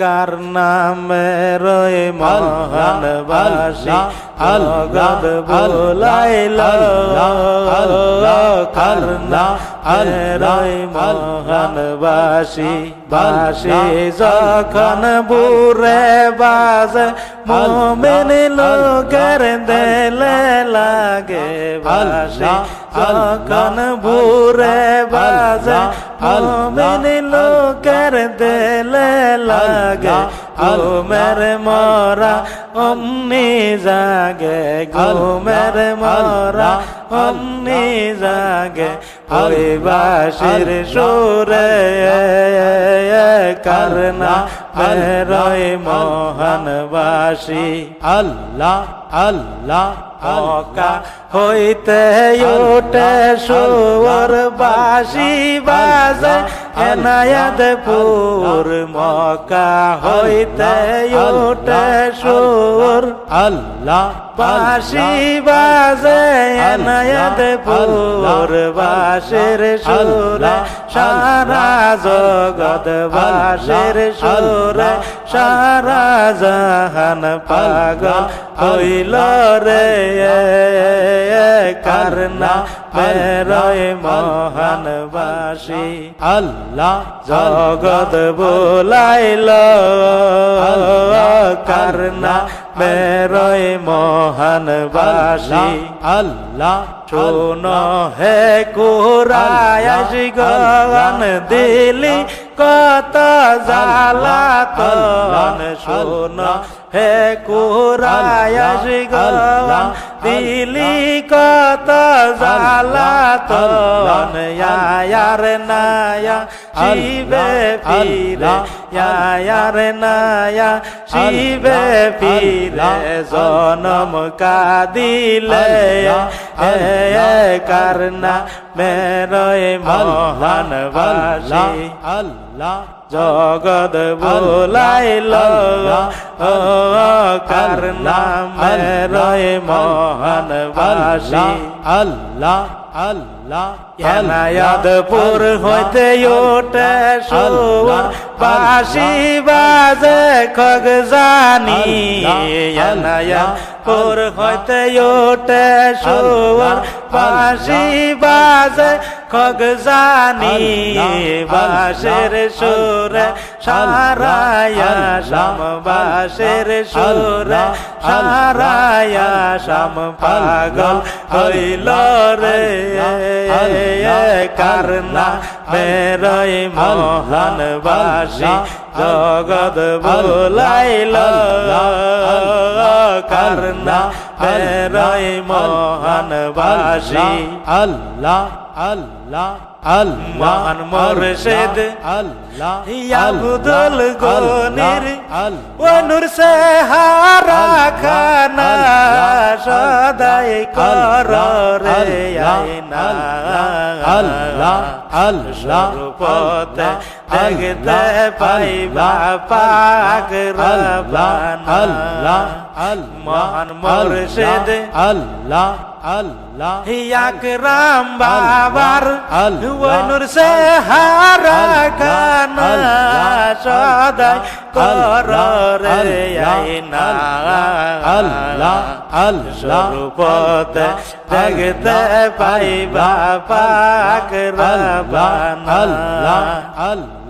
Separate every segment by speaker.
Speaker 1: কার নামে রয়ে মহান বাসি। আলগদ বোলাইল কার নামে রয়ে মহান বাসি। বাসি যখন বুরে বাজে মোমেন লোকের দেলে লাগে বাসি। যখন বুরে বাজে মোমেন লোকের দেলে লাগে ঘুমের মরা অমনি জাগে ঘুমের মরা অমনি জাগে ওই বাসির সুরে করনা বেরোয় মোহন বাসি আল্লাহ আল্লাহ অকা হইতে ওটে সুর বাসি বাজে এনায়তপুর মকা হইতে ওটে সুর। আল্লাহ বাসি বাজে এনায়তপুর বাসের সুরে। সারা জগৎ বাসের সুরে। সারা জাহান পাগল হইল রে কারনা বেরয় মহান বাসি আল্লাহ জগৎ বোলাইল। কারনা বেরয় মহান বাসি আল্লাহ শোন হে কুরায়াস গগন দিলি। কত জালা তন শোন হে কুরায়াস গগন দিলি। কত জালা তন ইয়ার নায়া শিবে ফিরে ইয়ার নায়া শিবে ফিরে জনম কাদিলে হে করনা মেরয় মহান বাসি। আল্লাহ জগদ বোলাইল ও করনা মেরয় মহান বাসি। আল্লাহ আল্লাহ এনায়াদপুর হইতে ওটে সুর বাসি বাজে খগ জানি এনায়াদপুর হইতে ওটে সুর বাসি বাজে খগ জানি বাসের সুরে সারায়া শাম বাসের সুরে সারায়া শাম পাগল হইল রে কারনা বেরয় মহান বাসি জগৎ বোলাইল কারনা বেরয় মহান বাসি। আল্লাহ আল্লাহ আল্লাহ মোরশেদ। আল্লাহ আব্দুল গনির। অনুর সে হারা খানা সদাই কর রে আইনা আল্লাহ আল্লাহ রূপতে দেখতে পাইবা পাক রবানা আল্লাহ মহান মোরশেদ আল্লাহ আল্লাহ আকরাম বাবার অনুর সে হারা খানা সদাই কর রে আইনা আল্লাহ আল্লাহ রূপতে দেখতে পাইবা পাক রবানা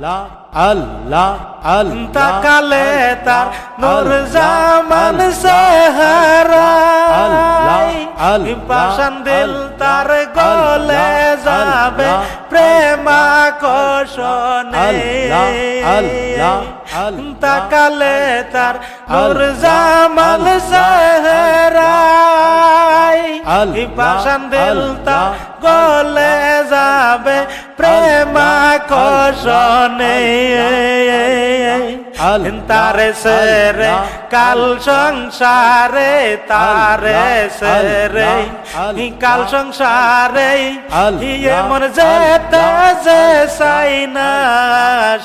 Speaker 1: আল্লাহ আল্লাহ আল্লাহ আল্লাহ কালে তার নূর জামান সেহারা পাশান দিল তার গলে যাবে প্রেমা কোশনে আল্লাহ তাকালে তার নূর জামাল সেহরাই পাশান দিল তার গলে যাবে প্রেমা কোশনে তারে সেরে কাল সংসারে তারে সেরে। কাল সংসারে এমন যেতে যে সাই না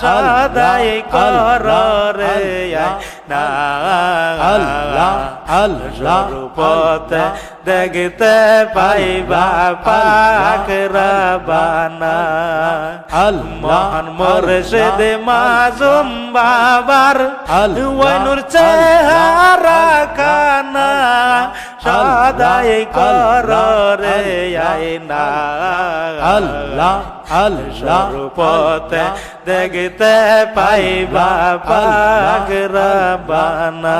Speaker 1: সদাই কর রে না আল্লাহ আল্লাহ রূপতে দেখতে পাইবা পাক রাবানা। মহান মোরশেদ মাজুম বাবার ওয়ানুর চেহারা কানা। সদাই কর রে আইনা
Speaker 2: আল্লাহ আল্লাহ
Speaker 1: স্বরূপতে দেখতে পাইবা পাক রাবানা